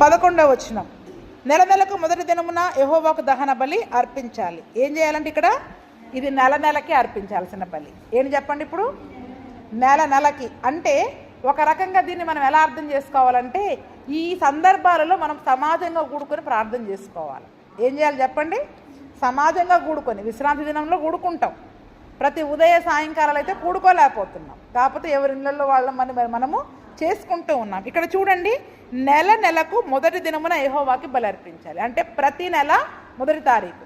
పదకొండవ వచ్చిన నెల నెలకు మొదటి దినమున యహోవాకు దహన బలి అర్పించాలి. ఏం చేయాలంటే ఇక్కడ? ఇది నెల నెలకి అర్పించాల్సిన బలి. ఏంటి చెప్పండి ఇప్పుడు? నెల నెలకి. అంటే ఒక రకంగా దీన్ని మనం ఎలా అర్థం చేసుకోవాలంటే ఈ సందర్భాలలో మనం సమాజంగా కూడుకొని ప్రార్థన చేసుకోవాలి. ఏం చేయాలి చెప్పండి? సమాజంగా కూడుకొని. విశ్రాంతి దినంలో కూడుకుంటాం. ప్రతి ఉదయ సాయంకాలాలు అయితే కూడుకోలేకపోతున్నాం. కాకపోతే ఎవరి ఇళ్ళల్లో వాళ్ళ మన మనము చేసుకుంటూ ఉన్నాం. ఇక్కడ చూడండి నెల నెలకు మొదటి దినమున యెహోవాకి బలర్పించాలి. అంటే ప్రతి నెల మొదటి తారీఖు.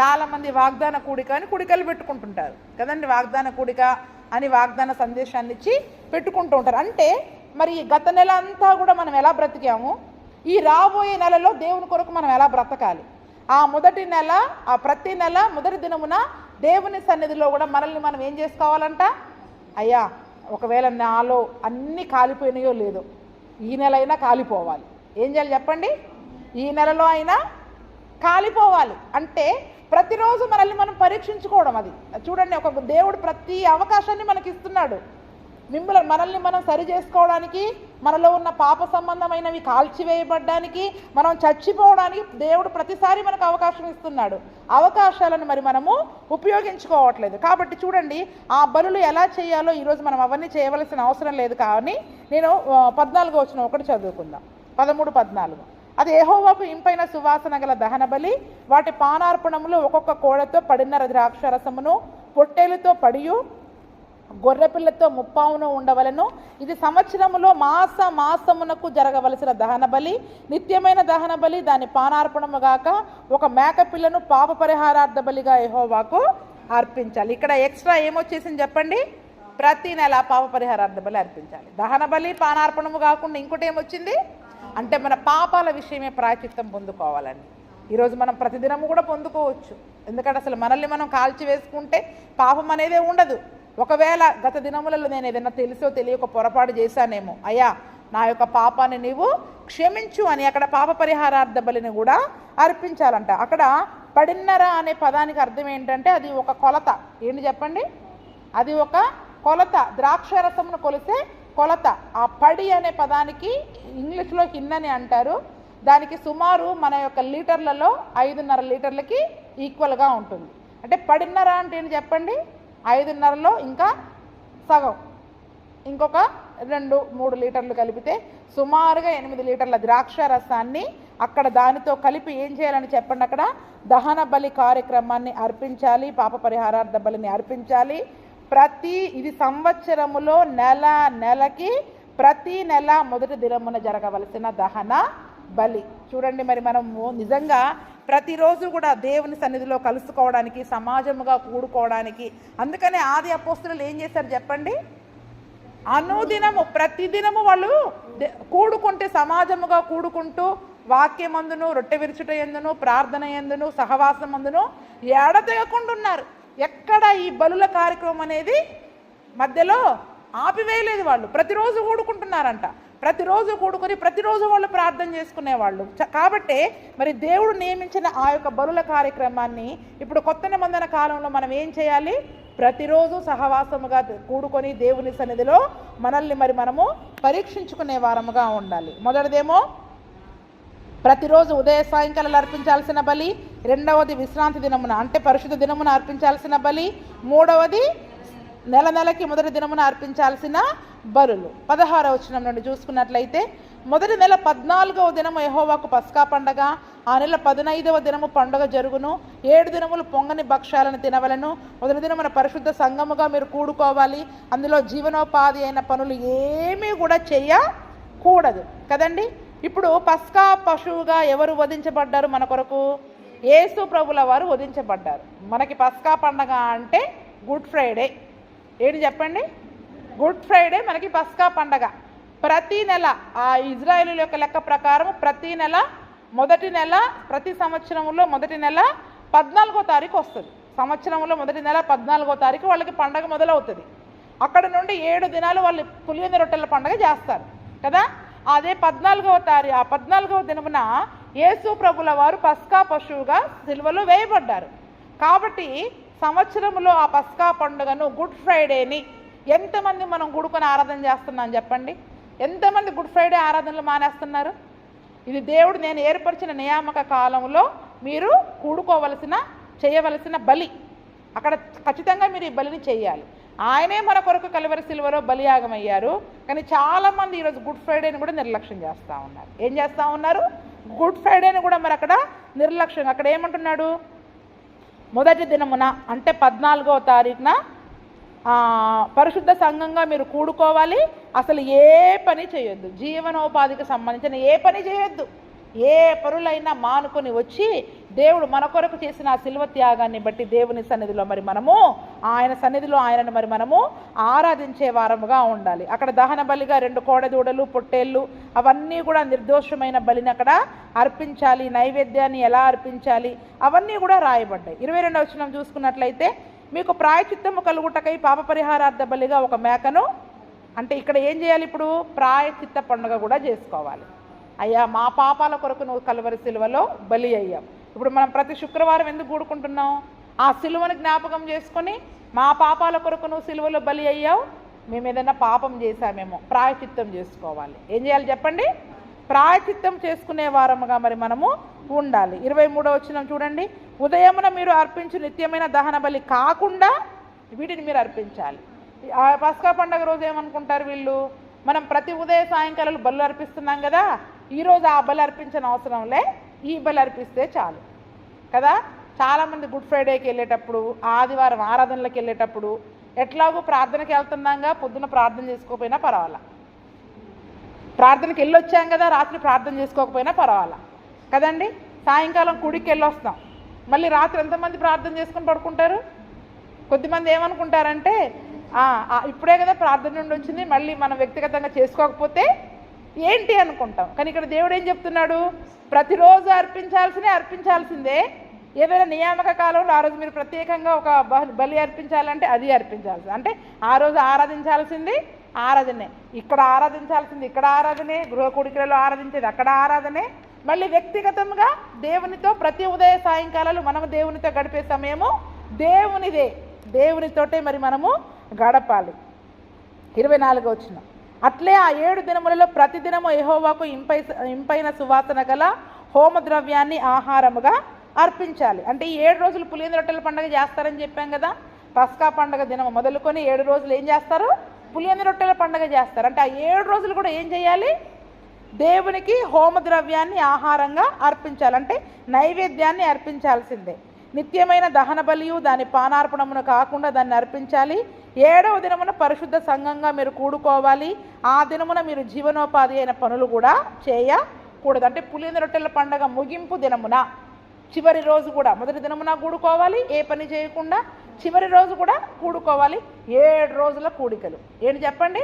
చాలామంది వాగ్దాన కూడిక అని కుడికలు పెట్టుకుంటుంటారు. కదండి వాగ్దాన కూడిక అని వాగ్దాన సందేశాన్ని ఇచ్చి పెట్టుకుంటూ ఉంటారు. అంటే మరి గత నెల అంతా కూడా మనం ఎలా బ్రతికాము? ఈ రాబోయే నెలలో దేవుని కొరకు మనం ఎలా బ్రతకాలి? ఆ మొదటి నెల ఆ ప్రతి నెల మొదటి దినమున దేవుని సన్నిధిలో కూడా మనల్ని మనం ఏం చేసుకోవాలంట? అయ్యా ఒకవేళ నాలో అన్నీ కాలిపోయినాయో లేదో ఈ నెల అయినా కాలిపోవాలి. ఏం చేయాలి చెప్పండి? ఈ నెలలో అయినా కాలిపోవాలి. అంటే ప్రతిరోజు మనల్ని మనం పరీక్షించుకోవడం అది. చూడండి ఒక దేవుడు ప్రతి అవకాశాన్ని మనకి ఇస్తున్నాడు మిమ్మల్ని మనల్ని మనం సరి చేసుకోవడానికి మనలో ఉన్న పాప సంబంధమైనవి కాల్చివేయబడ్డానికి మనం చచ్చిపోవడానికి దేవుడు ప్రతిసారి మనకు అవకాశం ఇస్తున్నాడు. అవకాశాలను మరి మనము ఉపయోగించుకోవట్లేదు. కాబట్టి చూడండి ఆ బలులు ఎలా చేయాలో ఈరోజు మనం అవన్నీ చేయవలసిన అవసరం లేదు. కానీ నేను పద్నాలుగు వచ్చిన ఒకటి చదువుకుందాం. పదమూడు పద్నాలుగు. అది ఏహోవాకు ఇంపైన సువాసన గల దహన బలి వాటి పానార్పణములు ఒక్కొక్క కోడతో పడిన్నర ద్రాక్షరసమును పొట్టేలుతో పడియు గొర్రెపిల్లతో ముప్పావును ఉండవలను. ఇది సంవత్సరములో మాస మాసమునకు జరగవలసిన దహన బలి. నిత్యమైన దహన బలి దాని పానార్పణము గాక ఒక మేకపిల్లను పాప పరిహారార్థ బలిగా ఎహోవాకు అర్పించాలి. ఇక్కడ ఎక్స్ట్రా ఏమొచ్చేసింది చెప్పండి? ప్రతి నెల పాప పరిహారార్థ బలి అర్పించాలి. దహన బలి పానార్పణము కాకుండా ఇంకోటి ఏమొచ్చింది? అంటే మన పాపాల విషయమే ప్రాచిత్తం పొందుకోవాలని ఈరోజు మనం ప్రతిదినము కూడా పొందుకోవచ్చు. ఎందుకంటే అసలు మనల్ని మనం కాల్చి వేసుకుంటే పాపం అనేదే ఉండదు. ఒకవేళ గత దినములలో నేను ఏదైనా తెలుసో తెలియక పొరపాటు చేశానేమో అయ్యా నా యొక్క పాపాన్ని నీవు క్షమించు అని అక్కడ పాప పరిహారార్థ బలిని కూడా అర్పించాలంట. అక్కడ పడిన్నర అనే పదానికి అర్థం ఏంటంటే అది ఒక కొలత. ఏంటి చెప్పండి? అది ఒక కొలత. ద్రాక్షరసమును కొలిసే కొలత. ఆ పడి అనే పదానికి ఇంగ్లీష్లో హిన్ అంటారు. దానికి సుమారు మన యొక్క లీటర్లలో ఐదున్నర లీటర్లకి ఈక్వల్గా ఉంటుంది. అంటే పడిన్నర అంటే ఏంటి చెప్పండి? ఐదున్నరలో ఇంకా సగం. ఇంకొక రెండు మూడు లీటర్లు కలిపితే సుమారుగా ఎనిమిది లీటర్ల ద్రాక్ష రసాన్ని అక్కడ దానితో కలిపి ఏం చేయాలని చెప్పండి అక్కడ? దహన బలి కార్యక్రమాన్ని అర్పించాలి పాప పరిహారార్థ బలిని అర్పించాలి. ప్రతి ఇది సంవత్సరములో నెల నెలకి ప్రతి నెల మొదటి దినమున జరగవలసిన దహన బలి. చూడండి మరి మనము నిజంగా ప్రతిరోజు కూడా దేవుని సన్నిధిలో కలుసుకోవడానికి సమాజముగా కూడుకోవడానికి. అందుకనే ఆది అపోస్తులు ఏం చేశారు చెప్పండి? అనుదినము ప్రతిదినము వాళ్ళు కూడుకుంటే సమాజముగా కూడుకుంటూ వాక్యమందును రొట్టె విరుచుట ఎందును ప్రార్థన ఎందును సహవాసం అందును ఎడతెగకుండా ఉన్నారు ఎక్కడ ఈ బలుల కార్యక్రమం అనేది మధ్యలో ఆపివేయలేదు వాళ్ళు. ప్రతిరోజు కూడుకుంటున్నారంట. ప్రతిరోజు కూడుకొని ప్రతిరోజు వాళ్ళు ప్రార్థన చేసుకునేవాళ్ళు. చ- కాబట్టే మరి దేవుడు నియమించిన ఆ యొక్క బరుల కార్యక్రమాన్ని ఇప్పుడు కొత్త నిబంధన కాలంలో మనం ఏం చేయాలి? ప్రతిరోజు సహవాసముగా కూడుకొని దేవుని సన్నిధిలో మనల్ని మరి మనము పరీక్షించుకునే వారముగా ఉండాలి. మొదటిదేమో ప్రతిరోజు ఉదయ సాయంకాలాలు అర్పించాల్సిన బలి రెండవది విశ్రాంతి దినమున అంటే పరిశుద్ధ దినమున అర్పించాల్సిన బలి మూడవది నెల నెలకి మొదటి దినమున అర్పించాల్సిన బలులు. పదహారవ వచనం నుండి చూసుకున్నట్లయితే మొదటి నెల పద్నాలుగవ దినము యహోవాకు పస్కా పండగ ఆ నెల పదినైదవ దినము పండుగ జరుగును. ఏడు దినములు పొంగని భక్ష్యాలను తినవలను. మొదటి దినమున పరిశుద్ధ సంఘముగా మీరు కూడుకోవాలి. అందులో జీవనోపాధి అయిన పనులు ఏమీ కూడా చేయకూడదు. కదండి? ఇప్పుడు పస్కా పశువుగా ఎవరు వధించబడ్డారు మన కొరకు? ఏసు ప్రభుల వారు వధించబడ్డారు. మనకి పస్కా పండగ అంటే గుడ్ ఫ్రైడే. ఏంటి చెప్పండి? గుడ్ ఫ్రైడే మనకి పస్కా పండగ. ప్రతి నెల ఆ ఇజ్రాయేల్ యొక్క లెక్క ప్రకారం ప్రతి నెల మొదటి నెల ప్రతి సంవత్సరంలో మొదటి నెల పద్నాలుగో తారీఖు వస్తుంది. సంవత్సరంలో మొదటి నెల పద్నాలుగో తారీఖు వాళ్ళకి పండగ మొదలవుతుంది. అక్కడ నుండి ఏడు దినాలు వాళ్ళు పులియని రొట్టెల పండగ చేస్తారు. కదా? అదే పద్నాలుగవ తారీఖు ఆ పద్నాలుగవ దినమున యేసు ప్రభుల వారు పస్కా పశువుగా సిలువలో వేయబడ్డారు. కాబట్టి సంవత్సరంలో ఆ పస్కా పండుగను గుడ్ ఫ్రైడేని ఎంతమంది మనం గుడుకొని ఆరాధన చేస్తున్నాం చెప్పండి? ఎంతమంది గుడ్ ఫ్రైడే ఆరాధనలు మానేస్తున్నారు? ఇది దేవుడు నేను ఏర్పరిచిన నియామక కాలంలో మీరు కూడుకోవలసిన చేయవలసిన బలి. అక్కడ ఖచ్చితంగా మీరు ఈ బలిని చేయాలి. ఆయనే మన కొరకు కలవరి సిల్వలో బలియాగం అయ్యారు కానీ చాలామంది ఈరోజు గుడ్ ఫ్రైడేని కూడా నిర్లక్ష్యం చేస్తూ ఉన్నారు. ఏం చేస్తూ ఉన్నారు? గుడ్ ఫ్రైడేని కూడా మరి అక్కడ నిర్లక్ష్యం. అక్కడ ఏమంటున్నాడు? మొదటి దినమున అంటే పద్నాలుగవ తారీఖున పరిశుద్ధ సంఘంగా మీరు కూడుకోవాలి. అసలు ఏ పని చేయొద్దు. జీవనోపాధికి సంబంధించిన ఏ పని చేయొద్దు. ఏ పరులైనా మానుకొని వచ్చి దేవుడు మన కొరకు చేసిన ఆ శిల్వ త్యాగాన్ని బట్టి దేవుని సన్నిధిలో మరి మనము ఆయన సన్నిధిలో ఆయనను మరి మనము ఆరాధించే వారముగా ఉండాలి. అక్కడ దహన బలిగా రెండు కోడదూడలు పొట్టేళ్ళు అవన్నీ కూడా నిర్దోషమైన బలిని అక్కడ అర్పించాలి. నైవేద్యాన్ని ఎలా అర్పించాలి? అవన్నీ కూడా రాయబడ్డాయి. ఇరవై రెండవ వచనం చూసుకున్నట్లయితే మీకు ప్రాయచిత్తము కలుగుటకై పాప పరిహారార్థ బలిగా ఒక మేకను అంటే ఇక్కడ ఏం చేయాలి ఇప్పుడు? ప్రాయచిత్త పండుగ కూడా చేసుకోవాలి. అయ్యా మా పాపాల కొరకు నువ్వు కలువరి సిలువలో బలి అయ్యావు ఇప్పుడు మనం ప్రతి శుక్రవారం ఎందుకు కూడుకుంటున్నాం? ఆ సిలువను జ్ఞాపకం చేసుకొని మా పాపాల కొరకు నువ్వు సిలువలో బలి అయ్యావు. మేము ఏదైనా పాపం చేశామేమో ప్రాయచిత్తం చేసుకోవాలి. ఏం చేయాలి చెప్పండి? ప్రాయచిత్తం చేసుకునే వారముగా మరి మనము ఉండాలి. ఇరవై మూడో వచ్చిన చూడండి. ఉదయమున మీరు అర్పించు నిత్యమైన దహన బలి కాకుండా వీటిని మీరు అర్పించాలి. ఆ పస్కా పండగ రోజు ఏమనుకుంటారు వీళ్ళు? మనం ప్రతి ఉదయ సాయంకాలాలు బలు అర్పిస్తున్నాం కదా. ఈరోజు ఆ బలి అర్పించిన అవసరంలే ఈ బలి అర్పిస్తే చాలు. కదా? చాలామంది గుడ్ ఫ్రైడేకి వెళ్ళేటప్పుడు ఆదివారం ఆరాధనలకు వెళ్ళేటప్పుడు ఎట్లాగో ప్రార్థనకి వెళ్తున్నాగా పొద్దున ప్రార్థన చేసుకోకపోయినా పర్వాలా. ప్రార్థనకి వెళ్ళొచ్చాం కదా రాత్రి ప్రార్థన చేసుకోకపోయినా పర్వాలా. కదండి? సాయంకాలం కుడికి వెళ్ళొస్తాం. మళ్ళీ రాత్రి ఎంతమంది ప్రార్థన చేసుకొని పడుకుంటారు? కొద్దిమంది ఏమనుకుంటారంటే ఇప్పుడే కదా ప్రార్థన నుండి వచ్చింది మళ్ళీ మనం వ్యక్తిగతంగా చేసుకోకపోతే ఏంటి అనుకుంటాం. కానీ ఇక్కడ దేవుడు ఏం చెప్తున్నాడు? ప్రతిరోజు అర్పించాల్సినే అర్పించాల్సిందే. ఏదైనా నియామక కాలంలో ఆ రోజు మీరు ప్రత్యేకంగా ఒక బలి అర్పించాలంటే అది అర్పించాల్సి అంటే ఆ రోజు ఆరాధించాల్సింది ఆరాధనే. ఇక్కడ ఆరాధించాల్సింది ఇక్కడ ఆరాధనే గృహ కుడికలలో ఆరాధించేది అక్కడ ఆరాధనే. మళ్ళీ వ్యక్తిగతంగా దేవునితో ప్రతి ఉదయ సాయంకాలాలు మనము దేవునితో గడిపే సమయము దేవునిదే. దేవునితోటే మరి మనము గడపాలి. ఇరవై నాలుగు వచ్చిన అట్లే ఆ ఏడు దినములలో ప్రతి దినము యెహోవాకు ఇంపై ఇంపైన సువాసన గల హోమ ద్రవ్యాన్ని ఆహారముగా అర్పించాలి. అంటే ఈ ఏడు రోజులు పులింద రొట్టెల పండుగ చేస్తారని చెప్పాం కదా. పస్కా పండుగ దినం మొదలుకొని ఏడు రోజులు ఏం చేస్తారు? పులింద రొట్టెల పండుగ చేస్తారు. అంటే ఆ ఏడు రోజులు కూడా ఏం చేయాలి? దేవునికి హోమ ద్రవ్యాన్ని ఆహారంగా అర్పించాలి. అంటే నైవేద్యాన్ని అర్పించాల్సిందే. నిత్యమైన దహన బలియు దాని పానార్పణమును కాకుండా దాన్ని అర్పించాలి. ఏడవ దినమున పరిశుద్ధ సంఘంగా మీరు కూడుకోవాలి. ఆ దినమున మీరు జీవనోపాధి అయిన పనులు కూడా చేయకూడదు. అంటే పులింద రొట్టెల పండగ ముగింపు దినమున చివరి రోజు కూడా మొదటి దినమున కూడుకోవాలి. ఏ పని చేయకుండా చివరి రోజు కూడా కూడుకోవాలి. ఏడు రోజుల కూడికలు. ఏంటి చెప్పండి?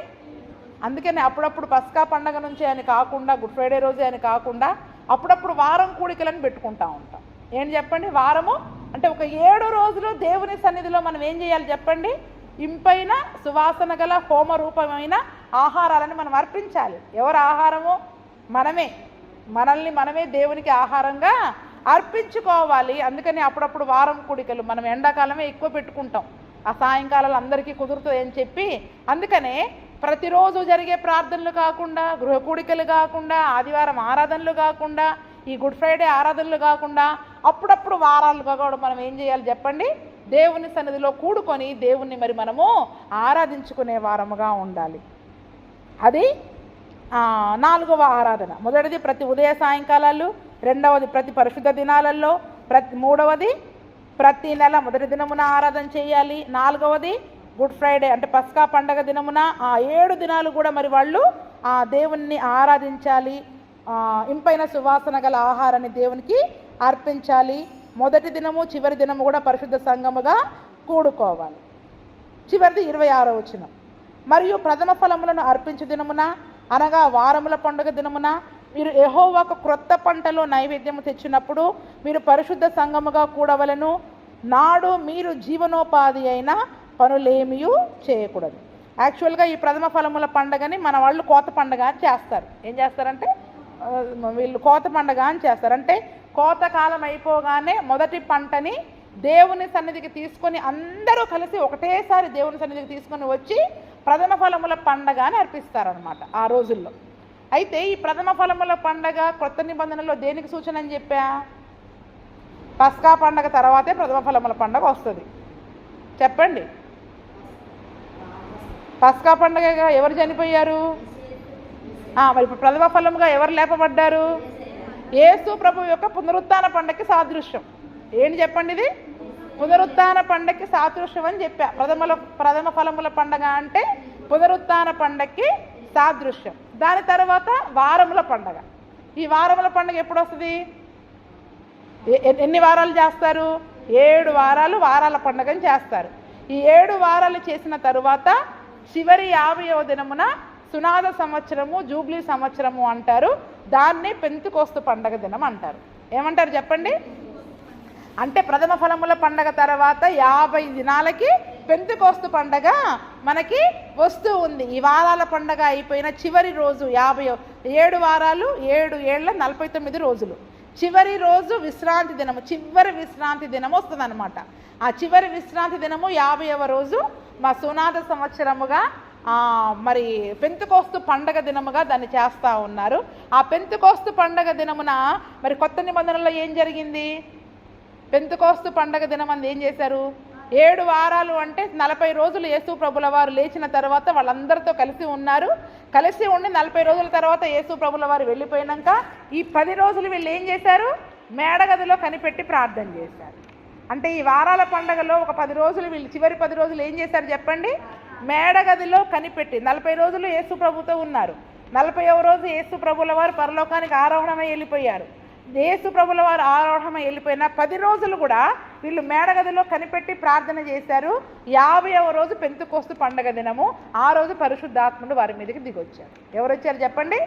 అందుకని అప్పుడప్పుడు పస్కా పండగ నుంచి అని కాకుండా గుడ్ ఫ్రైడే రోజే అని కాకుండా అప్పుడప్పుడు వారం కూడికలను పెట్టుకుంటా ఉంటాం. ఏంటి చెప్పండి? వారము అంటే ఒక ఏడు రోజులు దేవుని సన్నిధిలో మనం ఏం చేయాలి చెప్పండి? ఇంపైన సువాసన గల హోమ రూపమైన ఆహారాలను మనం అర్పించాలి. ఎవరు ఆహారము మనమే. మనల్ని మనమే దేవునికి ఆహారంగా అర్పించుకోవాలి. అందుకని అప్పుడప్పుడు వారం కూడికలు మనం ఎండాకాలమే ఎక్కువ పెట్టుకుంటాం. ఆ సాయంకాలాలు అందరికీ కుదురుతుంది అని చెప్పి అందుకనే ప్రతిరోజు జరిగే ప్రార్థనలు కాకుండా గృహ కూడికలు కాకుండా ఆదివారం ఆరాధనలు కాకుండా ఈ గుడ్ ఫ్రైడే ఆరాధనలు కాకుండా అప్పుడప్పుడు వారాలుగా కూడా మనం ఏం చేయాలి చెప్పండి? దేవుని సన్నిధిలో కూడుకొని దేవుణ్ణి మరి మనము ఆరాధించుకునే వారముగా ఉండాలి. అది నాలుగవ ఆరాధన. మొదటిది ప్రతి ఉదయ సాయంకాలాలు రెండవది ప్రతి పరిశుద్ధ దినాలలో ప్రతి మూడవది ప్రతి నెల మొదటి దినమున ఆరాధన చేయాలి. నాలుగవది గుడ్ ఫ్రైడే అంటే పస్కా పండగ దినమున ఆ ఏడు దినాలు కూడా మరి వాళ్ళు ఆ దేవుణ్ణి ఆరాధించాలి. ఇంపైన సువాసన గల ఆహారాన్ని దేవునికి అర్పించాలి. మొదటి దినము చివరి దినము కూడా పరిశుద్ధ సంఘముగా కూడుకోవాలి. చివరిది ఇరవై ఆరో వచ్చిన మరియు ప్రథమ ఫలములను అర్పించు దినమున అనగా వారముల పండుగ దినమున మీరు ఎహోవాకు క్రొత్త పంటలో నైవేద్యము తెచ్చినప్పుడు మీరు పరిశుద్ధ సంఘముగా కూడవలను. నాడు మీరు జీవనోపాధి అయిన పనులేమియూ చేయకూడదు. యాక్చువల్గా ఈ ప్రథమ ఫలముల పండగని మన వాళ్ళు కోత పండగ అని చేస్తారు. ఏం చేస్తారంటే వీళ్ళు కోత పండగ అని చేస్తారు. అంటే కోతకాలం అయిపోగానే మొదటి పంటని దేవుని సన్నిధికి తీసుకొని అందరూ కలిసి ఒకటేసారి దేవుని సన్నిధికి తీసుకొని వచ్చి ప్రథమ ఫలముల పండగ అని అర్పిస్తారనమాట ఆ రోజుల్లో. అయితే ఈ ప్రథమ ఫలముల పండగ కొత్త నిబంధనలో దేనికి సూచన అని చెప్పా? పస్కా పండగ తర్వాతే ప్రథమ ఫలముల పండగ వస్తుంది. చెప్పండి. పస్కా పండగగా ఎవరు చనిపోయారు? మరి ఇప్పుడు ప్రథమ ఫలముగా ఎవరు లేపబడ్డారు? యేసు ప్రభు యొక్క పునరుత్థాన పండగకి సాదృశ్యం. ఏంటి చెప్పండి ఇది? పునరుత్థాన పండగకి సాదృశ్యం అని చెప్పా. ప్రథమల ప్రథమ ఫలముల పండగ అంటే పునరుత్థాన పండగకి సాదృశ్యం. దాని తర్వాత వారముల పండగ. ఈ వారముల పండగ ఎప్పుడు వస్తుంది? ఎన్ని వారాలు చేస్తారు? ఏడు వారాలు వారాల పండగని చేస్తారు. ఈ ఏడు వారాలు చేసిన తరువాత చివరి యాభైవ దినమున సునాద సంవత్సరము జూబ్లీ సంవత్సరము అంటారు. దాన్ని పెంతుకోస్తు పండగ దినం అంటారు. ఏమంటారు చెప్పండి? అంటే ప్రథమ ఫలముల పండగ తర్వాత యాభై దినాలకి పెంతుకోస్తు పండగ మనకి వస్తూ ఉంది. ఈ వారాల పండగ అయిపోయిన చివరి రోజు యాభై ఏడు వారాలు ఏడు ఏళ్ళ నలభై తొమ్మిది రోజులు. చివరి రోజు విశ్రాంతి దినము చివరి విశ్రాంతి దినము వస్తుంది ఆ చివరి విశ్రాంతి దినము యాభైవ రోజు మా సునాద సంవత్సరముగా మరి పెంతుకోస్తు పండగ దినముగా దాన్ని చేస్తూ ఉన్నారు. ఆ పెంతుకోస్తు పండగ దినమున మరి కొత్త నిబంధనలో ఏం జరిగింది? పెంతుకోస్తు పండగ దినమంది ఏం చేశారు? ఏడు వారాలు అంటే నలభై రోజులు యేసు ప్రభుల వారు లేచిన తర్వాత వాళ్ళందరితో కలిసి ఉన్నారు. కలిసి ఉండి నలభై రోజుల తర్వాత యేసు ప్రభుల వారు వెళ్ళిపోయినాక ఈ పది రోజులు వీళ్ళు ఏం చేశారు? మేడగదిలో కనిపెట్టి ప్రార్థన చేశారు. అంటే ఈ వారాల పండగలో ఒక పది రోజులు వీళ్ళు చివరి పది రోజులు ఏం చేశారు చెప్పండి? మేడగదిలో కనిపెట్టి నలభై రోజులు యేసు ప్రభుతో ఉన్నారు. నలభైవ రోజు యేసు ప్రభుల వారు పరలోకానికి ఆరోహణమై వెళ్ళిపోయారు. యేసు ప్రభుల వారు ఆరోహణమై వెళ్ళిపోయిన పది రోజులు కూడా వీళ్ళు మేడగదిలో కనిపెట్టి ప్రార్థన చేశారు. యాభైవ రోజు పెంతుకోస్తు పండగ దినము. ఆ రోజు పరిశుద్ధాత్ముడు వారి మీదకి దిగొచ్చారు ఎవరు వచ్చారు చెప్పండి?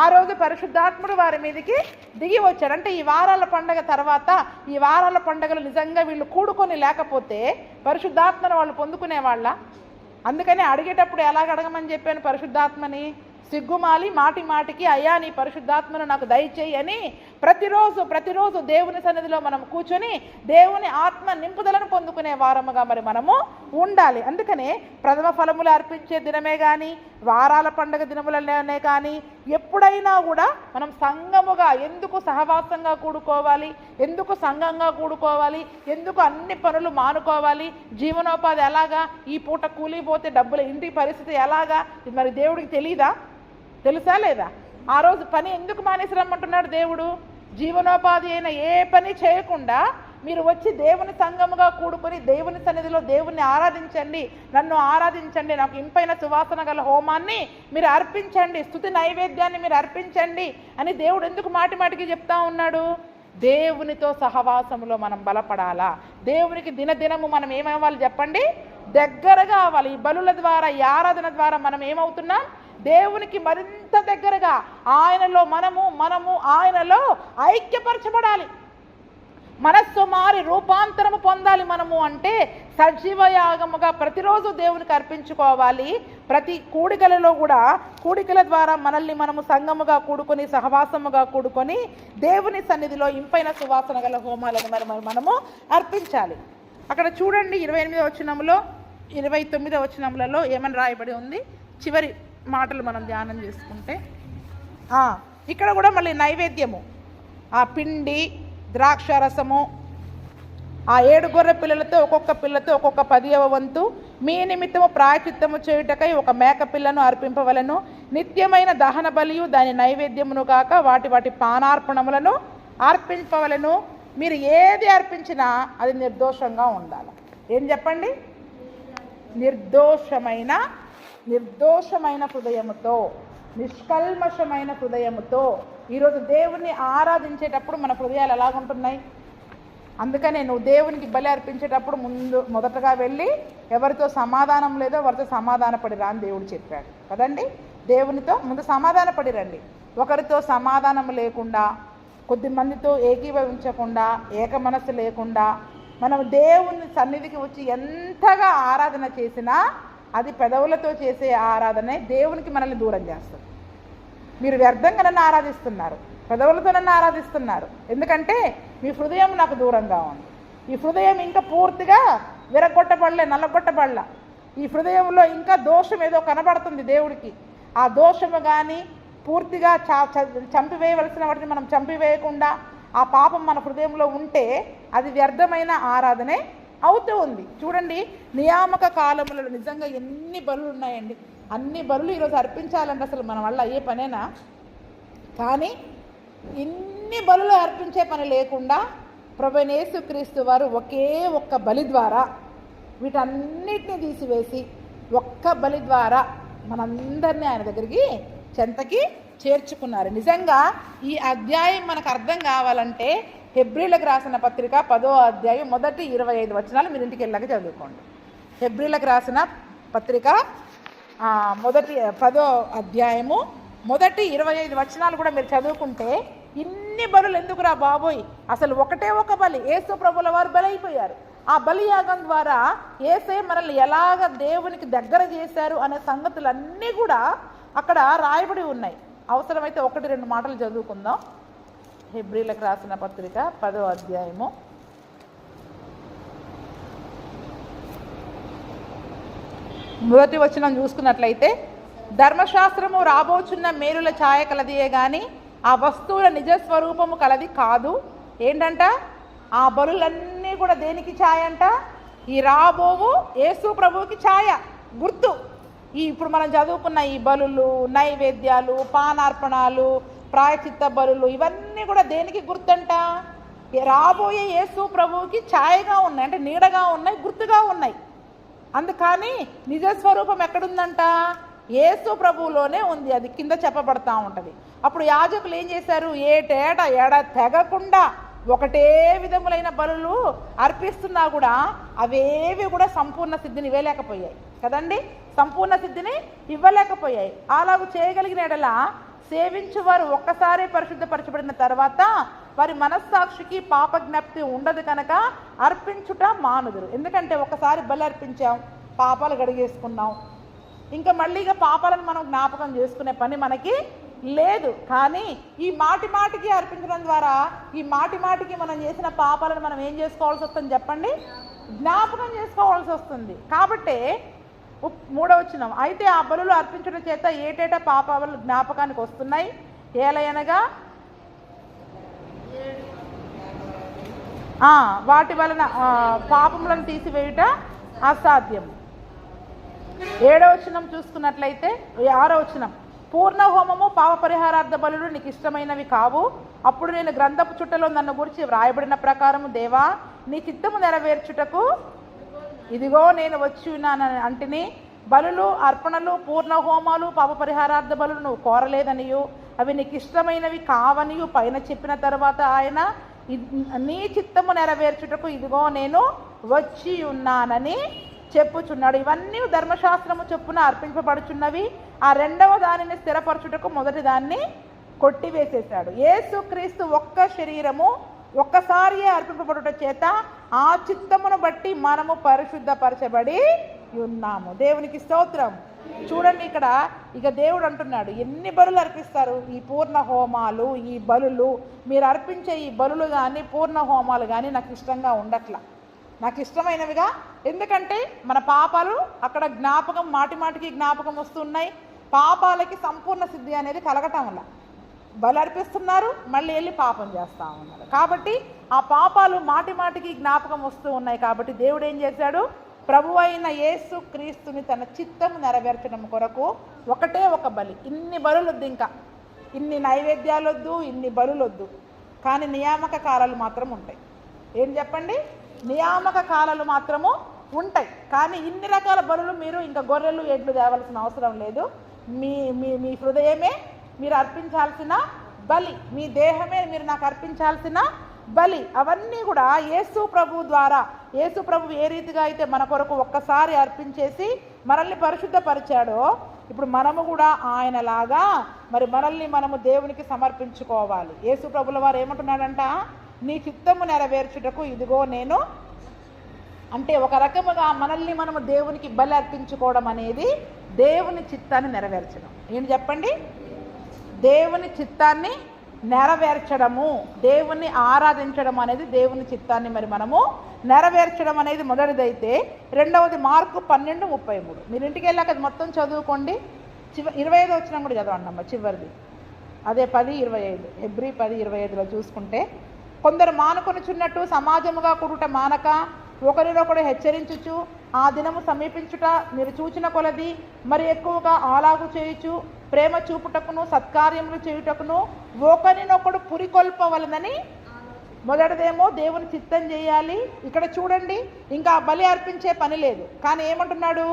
ఆ రోజు పరిశుద్ధాత్ముడు వారి మీదకి దిగి వచ్చాడు. అంటే ఈ వారాల పండగ తర్వాత ఈ వారాల పండగలు నిజంగా వీళ్ళు కూడుకొని లేకపోతే పరిశుద్ధాత్మను వాళ్ళు పొందుకునే వాళ్ళ అందుకని అడిగేటప్పుడు ఎలాగ అడగమని చెప్పాను పరిశుద్ధాత్మని? సిగ్గుమాలి మాటి మాటికి అయ్యా నీ పరిశుద్ధాత్మను నాకు దయచేయి అని ప్రతిరోజు ప్రతిరోజు దేవుని సన్నిధిలో మనం కూర్చొని దేవుని ఆత్మ నింపుదలను పొందుకునే వారముగా మరి మనము ఉండాలి. అందుకనే ప్రథమ ఫలములు అర్పించే దినమే కానీ వారాల పండుగ దినములనే కానీ ఎప్పుడైనా కూడా మనం సంఘముగా ఎందుకు సహవాసంగా కూడుకోవాలి ఎందుకు సంఘంగా కూడుకోవాలి ఎందుకు అన్ని పనులు మానుకోవాలి జీవనోపాధి ఎలాగా ఈ పూట కూలిపోతే డబ్బులు ఇంటి పరిస్థితి ఎలాగా ఇది మరి దేవుడికి తెలియదా తెలుసా లేదా? ఆ రోజు పని ఎందుకు మానేసి రమ్మంటున్నాడు దేవుడు? జీవనోపాధి అయిన ఏ పని చేయకుండా మీరు వచ్చి దేవుని సంఘముగా కూడుకొని దేవుని సన్నిధిలో దేవుణ్ణి ఆరాధించండి. నన్ను ఆరాధించండి. నాకు ఇంపైన సువాసన గల హోమాన్ని మీరు అర్పించండి. స్థుతి నైవేద్యాన్ని మీరు అర్పించండి అని దేవుడు ఎందుకు మాటి మాటికి చెప్తా ఉన్నాడు? దేవునితో సహవాసములో మనం బలపడాలా? దేవునికి దినదినము మనం ఏమవ్వాలి చెప్పండి? దగ్గరగా అవ్వాలి. ఈ బలుల ద్వారా ఈ ఆరాధన ద్వారా మనం ఏమవుతున్నాం? దేవునికి మరింత దగ్గరగా ఆయనలో మనము మనము ఆయనలో ఐక్యపరచబడాలి. మనస్సు మారి రూపాంతరము పొందాలి మనము అంటే సజీవ యాగముగా ప్రతిరోజు దేవునికి అర్పించుకోవాలి. ప్రతి కూడికలలో కూడా కూడికల ద్వారా మనల్ని మనము సంగముగా కూడుకొని సహవాసముగా కూడుకొని దేవుని సన్నిధిలో ఇంపైన సువాసన గల హోమాలను మరి మరి మనము అర్పించాలి. అక్కడ చూడండి ఇరవై ఎనిమిదో వచనంలో ఇరవై తొమ్మిదో వచనములలో ఏమని రాయబడి ఉంది? చివరి మాటలు మనం ధ్యానం చేసుకుంటే. ఇక్కడ కూడా మళ్ళీ నైవేద్యము. ఆ పిండి ద్రాక్ష రసము ఆ ఏడు గొర్రె పిల్లలతో ఒక్కొక్క పిల్లతో ఒక్కొక్క పదియవ వంతు మీ నిమిత్తము ప్రాయచిత్తము చేయుటకై ఒక మేక పిల్లను అర్పింపవలను. నిత్యమైన దహన బలియు దాని నైవేద్యమును కాక వాటి వాటి పానార్పణములను అర్పింపవలను. మీరు ఏది అర్పించినా అది నిర్దోషంగా ఉండాలి. ఏం చెప్పండి? నిర్దోషమైన నిర్దోషమైన హృదయముతో నిష్కల్మషమైన హృదయముతో ఈరోజు దేవుణ్ణి ఆరాధించేటప్పుడు మన హృదయాలు ఎలాగుంటున్నాయి? అందుకనే నువ్వు దేవునికి బలి అర్పించేటప్పుడు ముందు మొదటగా వెళ్ళి ఎవరితో సమాధానం లేదో వారితో సమాధానపడి రా అని దేవుడు చెప్పాడు. కదండి? దేవునితో ముందు సమాధానపడి రండి. ఒకరితో సమాధానం లేకుండా కొద్ది మందితో ఏకీభవించకుండా ఏక మనస్సు లేకుండా మనం దేవుని సన్నిధికి వచ్చి ఎంతగా ఆరాధన చేసినా అది పెదవులతో చేసే ఆరాధనే దేవునికి మనల్ని దూరం చేస్తుంది. మీరు వ్యర్థంగా నన్ను ఆరాధిస్తున్నారు. పెదవులతో నన్ను ఆరాధిస్తున్నారు. ఎందుకంటే మీ హృదయం నాకు దూరంగా ఉంది. ఈ హృదయం ఇంకా పూర్తిగా విరగొట్టబడలే నల్లగొట్టబడల. ఈ హృదయంలో ఇంకా దోషం ఏదో కనబడుతుంది దేవుడికి. ఆ దోషము కానీ పూర్తిగా చా చంపివేయవలసిన వాటిని మనం చంపివేయకుండా ఆ పాపం మన హృదయంలో ఉంటే అది వ్యర్థమైన ఆరాధనే అవుతూ ఉంది. చూడండి నియామక కాలములలో నిజంగా ఎన్ని బలులు ఉన్నాయండి. అన్ని బలులు ఈరోజు అర్పించాలంటే అసలు మన వల్ల అయ్యే పనేనా? కానీ ఇన్ని బలులు అర్పించే పని లేకుండా ప్రభునేసుక్రీస్తు వారు ఒకే ఒక్క బలి ద్వారా వీటన్నిటిని తీసివేసి ఒక్క బలి ద్వారా మనందరినీ ఆయన దగ్గరికి చెంతకి చేర్చుకున్నారు. నిజంగా ఈ అధ్యాయం మనకు అర్థం కావాలంటే హెబ్రిలకు రాసిన పత్రిక పదో అధ్యాయం మొదటి ఇరవై ఐదు వచనాలు మీరు ఇంటికి వెళ్ళాక చదువుకోండి. హెబ్రిలకు రాసిన పత్రిక మొదటి పదో అధ్యాయము మొదటి ఇరవై ఐదు వచనాలు కూడా మీరు చదువుకుంటే ఇన్ని బలులు ఎందుకురా బాబోయ్? అసలు ఒకటే ఒక బలి. ఏసు ప్రభుల వారు బలైపోయారు. ఆ బలియాగం ద్వారా ఏసే మనల్ని ఎలాగ దేవునికి దగ్గర చేశారు అనే సంగతులన్నీ కూడా అక్కడ రాయబడి ఉన్నాయి. అవసరమైతే ఒకటి రెండు మాటలు చదువుకుందాం. హెబ్రిలకు రాసిన పత్రిక పదో అధ్యాయము. మొదటి వచనం చూసుకున్నట్లయితే ధర్మశాస్త్రము రాబోచున్న మేలుల ఛాయ కలదియే కానీ ఆ వస్తువుల నిజ స్వరూపము కలది కాదు. ఏంటంట? ఆ బలులన్నీ కూడా దేనికి ఛాయ అంట? ఈ రాబోవు యేసు ప్రభువుకి ఛాయ. గుర్తు. ఈ ఇప్పుడు మనం చదువుకున్న ఈ బలులు నైవేద్యాలు పానార్పణాలు ప్రాయచిత్త బరులు ఇవన్నీ కూడా దేనికి గుర్తంట? రాబోయే యేసు ప్రభువుకి ఛాయగా ఉన్నాయి అంటే నీడగా ఉన్నాయి గుర్తుగా ఉన్నాయి. అందుకని నిజ స్వరూపం ఎక్కడుందంట? యేసు ప్రభువులోనే ఉంది అది కింద చెప్పబడతా ఉంటుంది. అప్పుడు యాజకులు ఏం చేశారు? ఏటేట ఎడ తెగకుండా ఒకటే విధములైన బలులు అర్పిస్తున్నా కూడా అవేవి కూడా సంపూర్ణ సిద్ధిని ఇవ్వలేకపోయాయి. కదండి? సంపూర్ణ సిద్ధిని ఇవ్వలేకపోయాయి. అలాగ చేయగలిగిన ఎడల సేవించువారు ఒక్కసారి పరిశుద్ధపరచబడిన తర్వాత వారి మనస్సాక్షికి పాప జ్ఞప్తి ఉండదు కనుక అర్పించుట మానుదురు. ఎందుకంటే ఒకసారి బలి అర్పించాం పాపాలు గడిగేసుకున్నాం ఇంకా మళ్ళీ ఇక పాపాలను మనం జ్ఞాపకం చేసుకునే పని మనకి లేదు. కానీ ఈ మాటి మాటికి అర్పించడం ద్వారా ఈ మాటి మాటికి మనం చేసిన పాపాలను మనం ఏం చేసుకోవాల్సి వస్తుంది చెప్పండి? జ్ఞాపకం చేసుకోవాల్సి వస్తుంది. కాబట్టే మూడవచనం అయితే ఆ బలులు అర్పించడం చేత ఏటేటా పాపాలు జ్ఞాపకానికి వస్తున్నాయి? ఏలయనగా? వాటి వలన పాపములను తీసివేయుట అసాధ్యం. ఏడవ వచనం చూసుకున్నట్లయితే ఆరో వచనం. పూర్ణ హోమము పాప పరిహారార్థ బలులు నీకు ఇష్టమైనవి కావు. అప్పుడు నేను గ్రంథపు చుట్టలో నన్ను గురించి వ్రాయబడిన ప్రకారము దేవా నీ చిత్తము నెరవేర్చుటకు ఇదిగో నేను వచ్చి ఉన్నానని అంటిని బలులు అర్పణలు పూర్ణ హోమాలు పాప పరిహారార్థ బలులు నువ్వు కోరలేదనియు. అవి నీకు ఇష్టమైనవి కావనియు. పైన చెప్పిన తర్వాత ఆయన నీ చిత్తము నెరవేర్చుటకు ఇదిగో నేను వచ్చి ఉన్నానని చెప్పుచున్నాడు. ఇవన్నీ ధర్మశాస్త్రము చొప్పున అర్పింపబడుచున్నవి. ఆ రెండవ దానిని స్థిరపరచుటకు మొదటి దాన్ని కొట్టివేసేశాడు. ఏసుక్రీస్తు ఒక్క శరీరము ఒక్కసారియే అర్పింపబడుట చేత ఆ చిత్తమును బట్టి మనము పరిశుద్ధపరచబడి ఉన్నాము. దేవునికి స్తోత్రం. చూడండి ఇక్కడ ఇక దేవుడు అంటున్నాడు ఎన్ని బలులు అర్పిస్తారు? ఈ పూర్ణ హోమాలు ఈ బలులు మీరు అర్పించే ఈ బలులు కానీ పూర్ణ హోమాలు కానీ నాకు ఇష్టంగా ఉండట్లా. నాకు ఇష్టమైనవిగా ఎందుకంటే మన పాపాలు అక్కడ జ్ఞాపకం మాటి మాటికి జ్ఞాపకం వస్తున్నాయి పాపాలకి సంపూర్ణ సిద్ధి అనేది కలగటం వల్ల. బలర్పిస్తున్నారు మళ్ళీ వెళ్ళి పాపం చేస్తూ ఉన్నారు. కాబట్టి ఆ పాపాలు మాటి మాటికి జ్ఞాపకం వస్తూ ఉన్నాయి కాబట్టి దేవుడు ఏం చేశాడు? ప్రభు అయిన యేసు క్రీస్తుని తన చిత్తము నెరవేర్చడం కొరకు ఒకటే ఒక బలి. ఇన్ని బలులొద్దు ఇంకా. ఇన్ని నైవేద్యాలు వద్దు ఇన్ని బలులొద్దు. కానీ నియామక కాలాలు మాత్రం ఉంటాయి. ఏం చెప్పండి? నియామక కాలాలు మాత్రము ఉంటాయి. కానీ ఇన్ని రకాల బరులు మీరు ఇంకా గొర్రెలు ఎడ్లు తేవలసిన అవసరం లేదు. మీ మీ మీ హృదయమే మీరు అర్పించాల్సిన బలి మీ దేహమే మీరు నాకు అర్పించాల్సిన బలి అవన్నీ కూడా యేసు ప్రభు ద్వారా యేసు ప్రభు ఏ రీతిగా అయితే మన కొరకు ఒక్కసారి అర్పించేసి మనల్ని పరిశుద్ధపరిచాడో ఇప్పుడు మనము కూడా ఆయనలాగా మరి మనల్ని మనము దేవునికి సమర్పించుకోవాలి. యేసు ప్రభుల వారు ఏమంటున్నాడంట? నీ చిత్తము నెరవేర్చుటకు ఇదిగో నేను అంటే ఒక రకముగా మనల్ని మనము దేవునికి బలి అర్పించుకోవడం అనేది దేవుని చిత్తాన్ని నెరవేర్చడం. ఏంటి చెప్పండి? దేవుని చిత్తాన్ని నెరవేర్చడము దేవుణ్ణి ఆరాధించడం అనేది దేవుని చిత్తాన్ని మరి మనము నెరవేర్చడం అనేది మొదటిదైతే రెండవది మార్కు పన్నెండు ముప్పై మూడు. మీరు ఇంటికి వెళ్ళాక అది మొత్తం చదువుకోండి. చివ ఇరవై ఐదు వచ్చిన కూడా చదవండి అమ్మ చివరిది. అదే పది ఇరవై ఐదు. ఎబ్రి పది ఇరవై ఐదులో చూసుకుంటే కొందరు మానుకొనుచున్నట్టు సమాజముగా కూడుట మానక ఒకరినొకడు హెచ్చరించుచు ఆ దినము సమీపించుట మీరు చూచిన కొలది మరి ఎక్కువగా ఆలాగు చేయుచు ప్రేమ చూపుటకును సత్కార్యములు చేయుటకును ఒకరినొకడు పురికొల్పవలనని మొదటిదేమో దేవుని చిత్తం చేయాలి. ఇక్కడ చూడండి ఇంకా బలి అర్పించే పని లేదు. కానీ ఏమంటున్నాడు?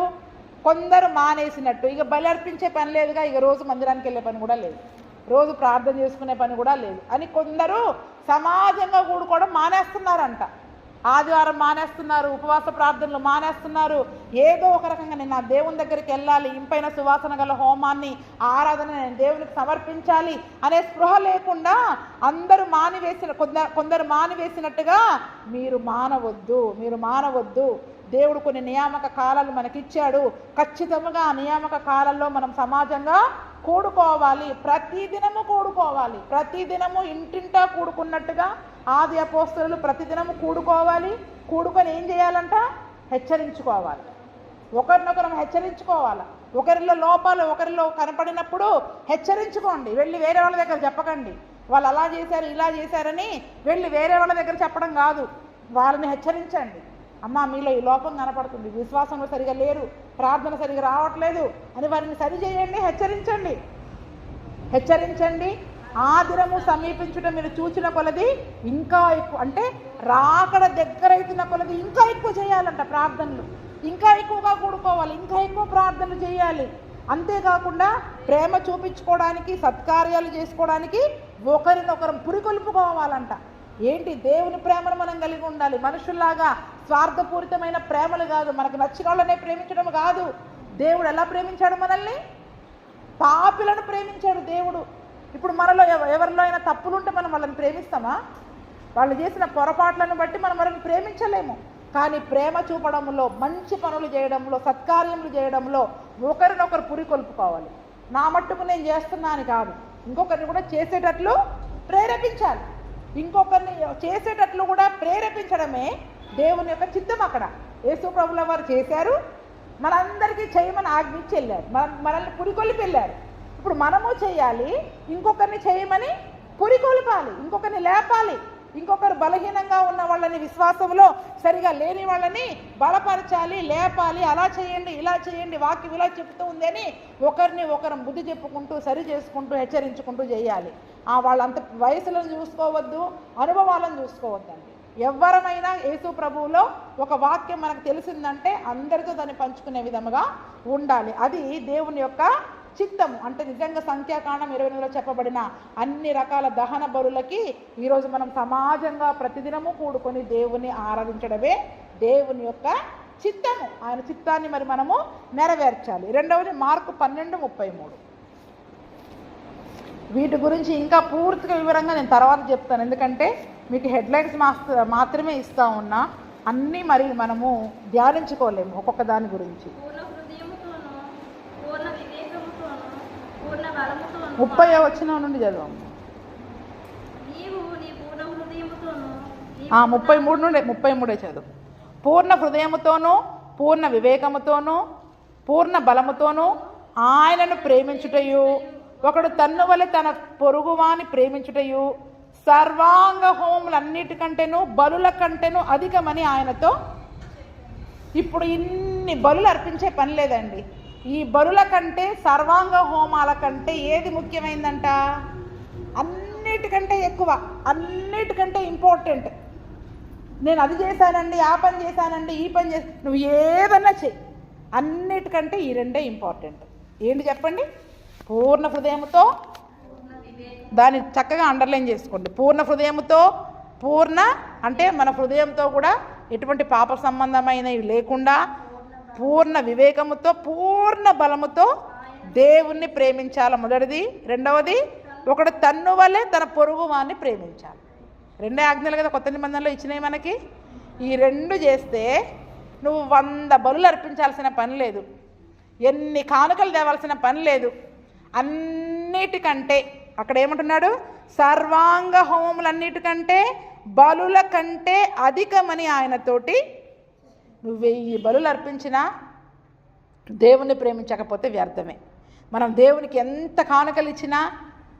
కొందరు మానేసినట్టు. ఇక బలి అర్పించే పని లేదుగా ఇక రోజు మందిరానికి వెళ్ళే పని కూడా లేదు. రోజు ప్రార్థన చేసుకునే పని కూడా లేదు. అని కొందరు సమాజంగా కూడుకోవడం మానేస్తున్నారంట. ఆదివారం మానేస్తున్నారు ఉపవాస ప్రార్థనలు మానేస్తున్నారు. ఏదో ఒక రకంగా నేను నా దేవుని దగ్గరికి వెళ్ళాలి ఇంపైన సువాసన గల హోమాన్ని ఆరాధన నేను దేవునికి సమర్పించాలి అనే స్పృహ లేకుండా అందరూ మానివేసిన కొందరు కొందరు మానివేసినట్టుగా మీరు మానవద్దు మీరు మానవద్దు. దేవుడు కొన్ని నియామక కాలాలు మనకిచ్చాడు. ఖచ్చితంగా ఆ నియామక కాలంలో మనం సమాజంగా కూడుకోవాలి. ప్రతిదినము కూడుకోవాలి. ప్రతిదినము ఇంటింటా కూడుకున్నట్టుగా ఆది అపోస్తులు ప్రతిదినము కూడుకోవాలి. కూడుకొని ఏం చేయాలంట? హెచ్చరించుకోవాలి. ఒకరినొకరం హెచ్చరించుకోవాలి? ఒకరిలో లోపాలు ఒకరిలో కనపడినప్పుడు హెచ్చరించుకోండి. వెళ్ళి వేరే వాళ్ళ దగ్గర చెప్పకండి. వాళ్ళు అలా చేశారు ఇలా చేశారని వెళ్ళి వేరే వాళ్ళ దగ్గర చెప్పడం కాదు. వాళ్ళని హెచ్చరించండి. అమ్మ మీలో ఈ లోపం కనపడుతుంది. విశ్వాసంలో సరిగా లేరు. ప్రార్థన సరిగా రావట్లేదు అని వారిని సరి చేయండి హెచ్చరించండి. హెచ్చరించండి. ఆదిరము సమీపించడం సమీపించుట మీరు చూచిన కొలది ఇంకా ఎక్కువ అంటే రాకడ దగ్గర అవుతున్న కొలది ఇంకా ఎక్కువ చేయాలంట ప్రార్థనలు. ఇంకా ఎక్కువగా కూడుకోవాలి ఇంకా ఎక్కువ ప్రార్థనలు చేయాలి. అంతేకాకుండా ప్రేమ చూపించుకోవడానికి సత్కార్యాలు చేసుకోవడానికి ఒకరినొకరం పురికొల్పుకోవాలంట. ఏంటి? దేవుని ప్రేమను మనం కలిగి ఉండాలి. మనుషుల్లాగా స్వార్థపూరితమైన ప్రేమలు కాదు. మనకు నచ్చిన వాళ్ళనే ప్రేమించడం కాదు. దేవుడు ఎలా ప్రేమించాడు మనల్ని? పాపిలను ప్రేమించాడు దేవుడు. ఇప్పుడు మనలో ఎవ- ఎవరిలో అయినా తప్పులుంటే మనం వాళ్ళని ప్రేమిస్తామా? వాళ్ళు చేసిన పొరపాట్లను బట్టి మనం మనల్ని ప్రేమించలేము. కానీ ప్రేమ చూపడంలో మంచి పనులు చేయడంలో సత్కార్యములు చేయడంలో ఒకరినొకరు పురికొల్పుకోవాలి నా మట్టుకు నేను చేస్తున్నాను కాదు. ఇంకొకరిని కూడా చేసేటట్లు ప్రేరేపించాలి. ఇంకొకరిని చేసేటట్లు కూడా ప్రేరేపించడమే దేవుని యొక్క చిత్తం అక్కడ. యేసు ప్రభుల వారు చేశారు. మనందరికీ చేయమని ఆజ్ఞించి వెళ్ళారు. మన మనల్ని పురికొలిపి వెళ్ళారు. ఇప్పుడు మనము చేయాలి ఇంకొకరిని చేయమని పురికొల్పాలి ఇంకొకరిని లేపాలి. ఇంకొకరు బలహీనంగా ఉన్న వాళ్ళని విశ్వాసంలో సరిగా లేని వాళ్ళని బలపరచాలి లేపాలి అలా చేయండి ఇలా చేయండి వాక్యం ఇలా చెప్తూ ఉందని ఒకరిని ఒకరం బుద్ధి చెప్పుకుంటూ సరి చేసుకుంటూ హెచ్చరించుకుంటూ చేయాలి. ఆ వాళ్ళంత వయసులను చూసుకోవద్దు అనుభవాలను చూసుకోవద్దండి. ఎవరమైనా యేసు ప్రభువులో ఒక వాక్యం మనకు తెలిసిందంటే అందరితో దాన్ని పంచుకునే విధముగా ఉండాలి. అది దేవుని యొక్క చిత్తము అంటే నిజంగా సంఖ్యాకాండం ఇరవై ఎనిమిదిలో చెప్పబడిన అన్ని రకాల దహన బరులకి ఈరోజు మనం సమాజంగా ప్రతిదినము కూడుకొని దేవుని ఆరాధించడమే దేవుని యొక్క చిత్తము. ఆయన చిత్తాన్ని మరి మనము నెరవేర్చాలి. రెండవది మార్కు పన్నెండు ముప్పై మూడు. వీటి గురించి ఇంకా పూర్తిగా వివరంగా నేను తర్వాత చెప్తాను. ఎందుకంటే మీకు హెడ్లైన్స్ మాత్రమే ఇస్తా ఉన్నా అన్నీ మరి మనము ధ్యానించుకోలేము ఒక్కొక్క దాని గురించి. ముప్పై వచ్చిన నుండి చదవం. ముప్పై మూడు నుండి ముప్పై మూడే చదువు. పూర్ణ హృదయముతోనూ పూర్ణ వివేకముతోనూ పూర్ణ బలముతోనూ ఆయనను ప్రేమించుటయు ఒకడు తన్ను వలె తన పొరుగువాని ప్రేమించుటయు సర్వాంగ హోములన్నిటికంటేను బలుల కంటేను అధికమని ఆయనతో ఇప్పుడు ఇన్ని బలులు అర్పించే పని లేదండి. ఈ బరుల కంటే సర్వాంగ హోమాల కంటే ఏది ముఖ్యమైందంట? అన్నిటికంటే ఎక్కువ అన్నిటికంటే ఇంపార్టెంట్. నేను అది చేశానండి ఆ పని చేశానండి ఈ పని చేసి నువ్వు ఏదన్నా చెయ్యి అన్నిటికంటే ఈ రెండే ఇంపార్టెంట్. ఏంటి చెప్పండి? పూర్ణ హృదయంతో దాన్ని చక్కగా అండర్లైన్ చేసుకోండి. పూర్ణ హృదయంతో పూర్ణ అంటే మన హృదయంతో కూడా ఎటువంటి పాప సంబంధమైనవి లేకుండా పూర్ణ వివేకముతో పూర్ణ బలముతో దేవుణ్ణి ప్రేమించాలి. మొదటిది. రెండవది ఒకడు తన్ను వల్లే తన పొరుగు వాన్ని ప్రేమించాలి. రెండే ఆజ్ఞలు కదా కొత్త నిబంధనలో ఇచ్చినాయి మనకి. ఈ రెండు చేస్తే నువ్వు వంద బలులు అర్పించాల్సిన పని లేదు. ఎన్ని కానుకలు తేవాల్సిన పని లేదు. అన్నిటికంటే అక్కడ ఏమంటున్నాడు? సర్వాంగ హోములన్నిటికంటే బలుల కంటే అధికమని ఆయనతోటి నువ్వు వెయ్యి బలులు అర్పించినా దేవుణ్ణి ప్రేమించకపోతే వ్యర్థమే. మనం దేవునికి ఎంత కానుకలు ఇచ్చినా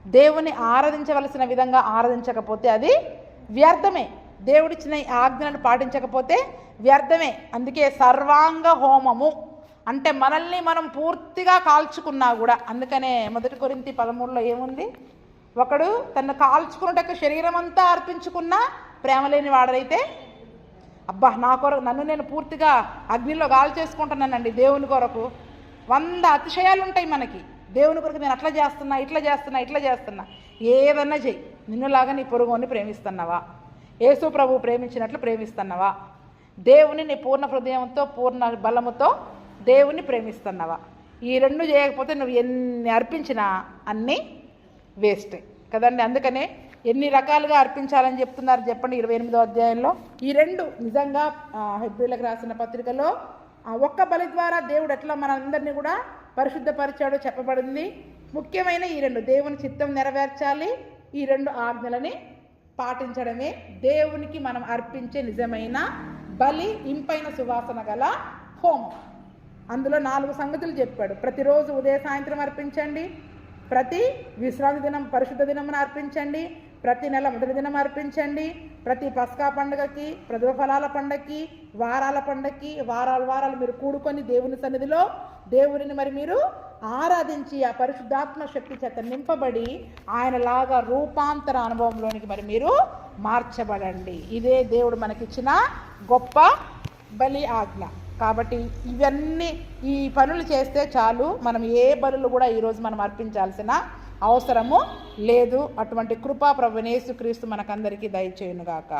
దేవుని ఆరాధించవలసిన విధంగా ఆరాధించకపోతే అది వ్యర్థమే. దేవుడిచ్చిన ఈ ఆజ్ఞలను పాటించకపోతే వ్యర్థమే. అందుకే సర్వాంగ హోమము. అంటే మనల్ని మనం పూర్తిగా కాల్చుకున్నా కూడా అందుకనే మొదటి కొరింతి పదమూడులో ఏముంది? ఒకడు తను కాల్చుకున్నటకు శరీరం అంతా అర్పించుకున్నా ప్రేమ లేని వాడైతే అబ్బా నా కొరకు నన్ను నేను పూర్తిగా అగ్నిలో గాలి చేసుకుంటున్నానండి దేవుని కొరకు. వంద అతిశయాలు ఉంటాయి మనకి. దేవుని కొరకు నేను అట్లా చేస్తున్నా ఇట్లా చేస్తున్నా ఇట్లా చేస్తున్నా. ఏదన్నా చెయ్యి నిన్నులాగా నీ పొరుగుని ప్రేమిస్తున్నావా? యేసు ప్రభు ప్రేమించినట్లు ప్రేమిస్తున్నావా? దేవుని నీ పూర్ణ హృదయంతో పూర్ణ బలముతో దేవుణ్ణి ప్రేమిస్తున్నావా? ఈ రెండు చేయకపోతే నువ్వు ఎన్ని అర్పించినా అన్నీ వేస్ట్. కదండి? అందుకనే ఎన్ని రకాలుగా అర్పించాలని చెప్తున్నారు చెప్పండి ఇరవై ఎనిమిదో అధ్యాయంలో. ఈ రెండు నిజంగా హెబ్రిలకు రాసిన పత్రికలో ఆ ఒక్క బలి ద్వారా దేవుడు ఎట్లా మనందరినీ కూడా పరిశుద్ధపరిచాడో చెప్పబడింది. ముఖ్యమైన ఈ రెండు దేవుని చిత్తం నెరవేర్చాలి ఈ రెండు ఆజ్ఞలని పాటించడమే దేవునికి మనం అర్పించే నిజమైన బలి ఇంపైన సువాసన గల హోమం. అందులో నాలుగు సంగతులు చెప్పాడు. ప్రతిరోజు ఉదయ సాయంత్రం అర్పించండి. ప్రతి విశ్రాంతి దినం పరిశుద్ధ దినమున అర్పించండి. ప్రతి నెల మొదటి దినం అర్పించండి. ప్రతి పస్కా పండుగకి ప్రతిభ ఫలాల పండగకి వారాల పండగకి వారాల వారాలు మీరు కూడుకొని దేవుని సన్నిధిలో దేవుడిని మరి మీరు ఆరాధించి ఆ పరిశుద్ధాత్మ శక్తి చేత నింపబడి ఆయనలాగా రూపాంతర అనుభవంలోనికి మరి మీరు మార్చబడండి. ఇదే దేవుడు మనకిచ్చిన గొప్ప బలి ఆజ్ఞ. కాబట్టి ఇవన్నీ ఈ పనులు చేస్తే చాలు. మనం ఏ బలులు కూడా ఈరోజు మనం అర్పించాల్సిన అవసరము లేదు. అటువంటి కృపా ప్రభు క్రీస్తు మనకందరికీ దయచేయునుగాక.